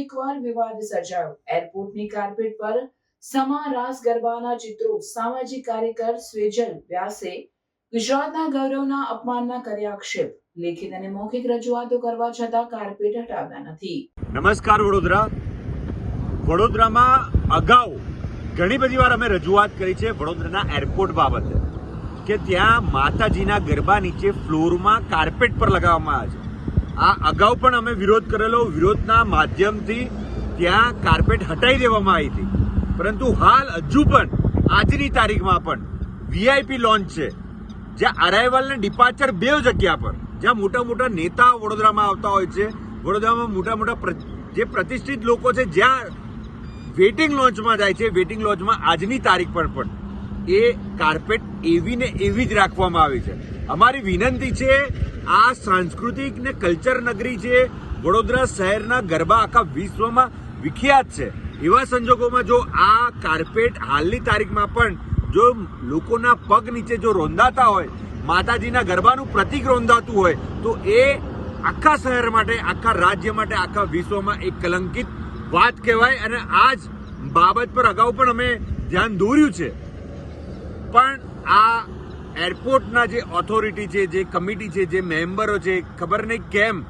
એકવાર વિવાદ સર્જાયો. એરપોર્ટની કાર્પેટ પર સમા રાસ ગરબાના ચિત્રો સામાજિક કાર્યકર સ્વેજલ વ્યાસે ગુજરાતના ગૌરવના અપમાનના કર્યા આક્ષેપ. લેખિત અને મૌખિક રજૂઆતો કરવા છતાં કાર્પેટ હટાવ્યા નથી. નમસ્કાર વડોદરા. વડોદરામાં અગાઉ ઘણી બધી વાર અમે રજૂઆત કરી છે વડોદરાના એરપોર્ટ બાબતે કે ત્યાં માતાજીના ગરબા નીચે ફ્લોરમાં કાર્પેટ પર લગાવવામાં આવે છે. આ અગાઉ પણ અમે વિરોધ કરેલો. વિરોધના માધ્યમથી ત્યાં કાર્પેટ હટાવી દેવામાં આવી હતી. પરંતુ હાલ હજુ પણ, આજની તારીખમાં પણ વીઆઈપી લોન્ચ છે. જ્યાં અરાઇવલ ડિપાર્ચર બે જગ્યા પર. જ્યાં મોટા મોટા નેતા વડોદરામાં આવતા હોય છે. વડોદરામાં મોટા મોટા જે પ્રતિષ્ઠિત લોકો છે, જ્યાં વેટિંગ લોન્ચમાં જાય છે, વેટિંગ લોન્ચમાં આજની તારીખ પર પણ, એ કાર્પેટ એવી ને એવી જ રાખવામાં આવી છે. અમારી વિનંતી છે આ સાંસ્કૃતિક ને કલ્ચર નગરી છે. વડોદરા શહેરના ગરબા આખા વિશ્વમાં વિખ્યાત છે. એવા સંજોગોમાં જો આ કાર્પેટ હાલની તારીખમાં પણ જો લોકોના પગ નીચે જો રોંધાતા હોય, માતાજીના ગરબાનું પ્રતિક રોંધાતું હોય, તો એ આખા શહેર માટે, આખા રાજ્ય માટે, આખા વિશ્વમાં એક કલંકિત વાત કહેવાય અને આ જ બાબત પર અગાઉ પણ અમે ધ્યાન દોર્યું છે. પણ આ એરપોર્ટના જે ઓથોરિટી છે, જે કમિટી છે, જે મેમ્બરો છે, ખબર નહીં કેમ,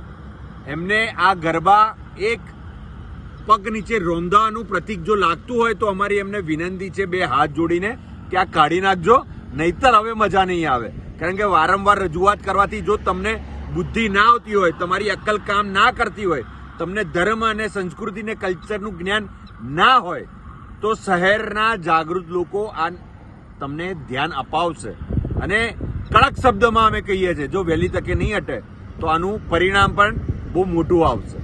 એમને આ ગરબા એક પગ નીચે રોંધાવાનું પ્રતિક જો લાગતું હોય તો અમારી એમને વિનંતી છે બે હાથ જોડીને કે આ કાઢી નાખજો, નહીતર હવે મજા નહીં આવે. કારણ કે વારંવાર રજૂઆત કરવાથી જો તમને બુદ્ધિ ના આવતી હોય, તમારી અક્કલ કામ ના કરતી હોય, તમને ધર્મ અને સંસ્કૃતિ ને કલ્ચરનું જ્ઞાન ના હોય, તો શહેરના જાગૃત લોકો આ તમને ધ્યાન અપાવશે. અને કડક શબ્દમાં અમે કહીએ છીએ, જો વહેલી તકે નહીં હટે, તો આનું પરિણામ પણ બહુ મોટું આવશે.